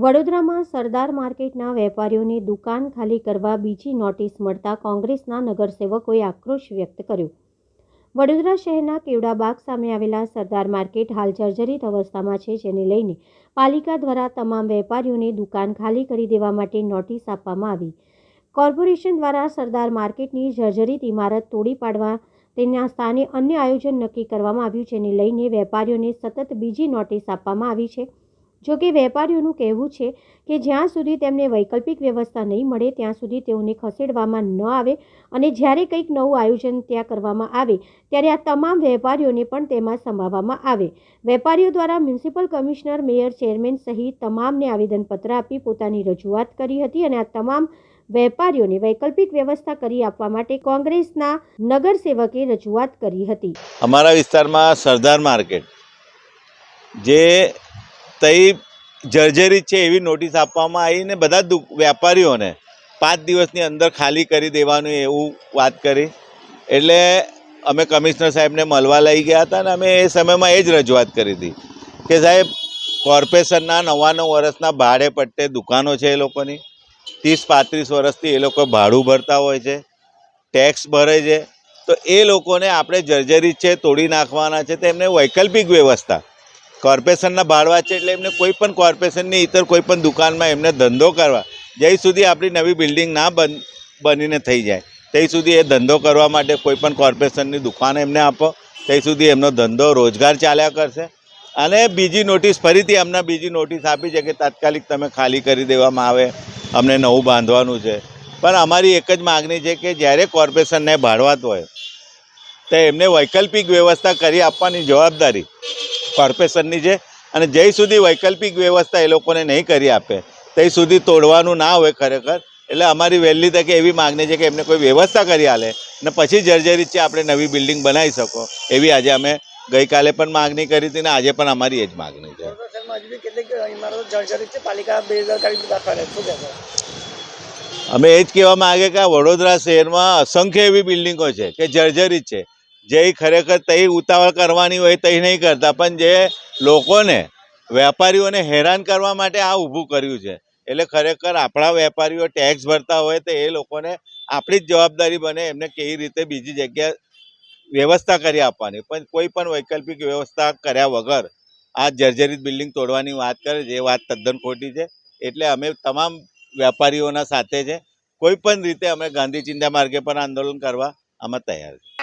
વડોદરામાં સરદાર માર્કેટના વેપારીઓને દુકાન ખાલી કરવા બીજી નોટિસ મળતા કોંગ્રેસના નગરસેવકોએ આક્રોશ વ્યક્ત કર્યો. વડોદરા શહેરના કેવડાબાગ સામે આવેલા સરદાર માર્કેટ હાલ જર્જરિત અવસ્થામાં છે, જેને લઈને પાલિકા દ્વારા તમામ વેપારીઓને દુકાન ખાલી કરી દેવા માટે નોટિસ આપવામાં આવી. કોર્પોરેશન દ્વારા સરદાર માર્કેટની જર્જરિત ઇમારત તોડી પાડવા તેના સ્થાને અન્ય આયોજન નક્કી કરવામાં આવ્યું, જેને લઈને વેપારીઓને સતત બીજી નોટિસ આપવામાં આવી છે. જો કે વેપારીઓનું કહેવું છે કે જ્યાં સુધી તેમને વૈકલ્પિક વ્યવસ્થા નહીં મળે, ત્યાં સુધી તેઓને ખસેડવામાં ન આવે અને જ્યારે કંઈક નવું આયોજન ત્યાં કરવામાં આવે, ત્યારે આ તમામ વેપારીઓને પણ તેમાં સમાવવામાં આવે. વેપારીઓ દ્વારા મ્યુનિસિપલ કમિશનર, મેયર, ચેરમેન સહિત તમામને આવેદનપત્ર આપી પોતાની રજૂઆત કરી હતી અને આ તમામ વેપારીઓને વૈકલ્પિક વ્યવસ્થા કરી આપવા માટે કોંગ્રેસના નગરસેવકે રજૂઆત કરી હતી. અમારા વિસ્તારમાં સરદાર માર્કેટ, જે તઈ જર્જરિત છે એવી નોટિસ આપવામાં આવી ને બધા વેપારીઓને પાંચ દિવસની અંદર ખાલી કરી દેવાનું એવું વાત કરી. એટલે અમે કમિશનર સાહેબને મળવા લઈ ગયા હતા અને અમે એ સમયમાં એ જ રજૂઆત કરી હતી કે સાહેબ, કોર્પોરેશનના નવ્વાણું વર્ષના ભાડે પટ્ટે દુકાનો છે એ લોકોની. ત્રીસ, પાંત્રીસ વર્ષથી એ લોકો ભાડું ભરતા હોય છે, ટેક્સ ભરે છે. તો એ લોકોને આપણે જર્જરિત છે, તોડી નાખવાના છે, તો એમને વૈકલ્પિક વ્યવસ્થા કોર્પોરેશનના ભાડવા છે એટલે એમને કોઈ પણ કોર્પોરેશનની ઇતર કોઈ પણ દુકાનમાં એમને ધંધો કરવા. જ્યાં સુધી આપણી નવી બિલ્ડિંગ ના બન, બનીને થઈ જાય, ત્યાં સુધી એ ધંધો કરવા માટે કોઈ પણ કોર્પોરેશનની દુકાન એમને આપો, ત્યાં સુધી એમનો ધંધો રોજગાર ચાલ્યા કરશે. અને બીજી નોટિસ, ફરીથી અમને બીજી નોટિસ આપી છે કે તાત્કાલિક તમે ખાલી કરી દેવામાં આવે, અમને નવું બાંધવાનું છે. પણ અમારી એક જ માગણી છે કે જ્યારે કોર્પોરેશનને ભાડવાત હોય, તો એમને વૈકલ્પિક વ્યવસ્થા કરી આપવાની જવાબદારી. કોર્પોરેશનની છે અને જ્યાં સુધી વૈકલ્પિક વ્યવસ્થા એ લોકોને નહીં કરી આપે ત્યાં સુધી તોડવાનું ના હોય ખરેખર એટલે અમારી વહેલી તકે એવી માગણી છે કે એમને કોઈ વ્યવસ્થા કરી આલે અને પછી જર્જરિત છે આપણે નવી બિલ્ડિંગ બનાવી શકો એવી આજે અમે ગઈકાલે પણ માગણી કરી હતી ને આજે પણ અમારી એ જ માગણી છે. અમે એ જ કહેવા માંગે કે વડોદરા શહેરમાં અસંખ્ય એવી બિલ્ડિંગો છે કે જર્જરિત છે. જે ખરેખર તઈ ઉતાવળ કરવાની હોય તઈ નહીં કરતા, પણ જે લોકોને, વેપારીઓને હેરાન કરવા માટે આ ઊભું કર્યું છે. એટલે ખરેખર આપણા વેપારીઓ ટેક્સ ભરતા હોય તો એ લોકોને આપણી જ જવાબદારી બને, એમને કેવી રીતે બીજી જગ્યા વ્યવસ્થા કરી આપવાની. પણ કોઈ પણ વૈકલ્પિક વ્યવસ્થા કર્યા વગર આ જર્જરિત બિલ્ડિંગ તોડવાની વાત કરે છે એ વાત તદ્દન ખોટી છે. એટલે અમે તમામ વેપારીઓના સાથે છે. કોઈ પણ રીતે અમે ગાંધી ચિંતા માર્ગે પર આંદોલન કરવા આમાં તૈયાર છે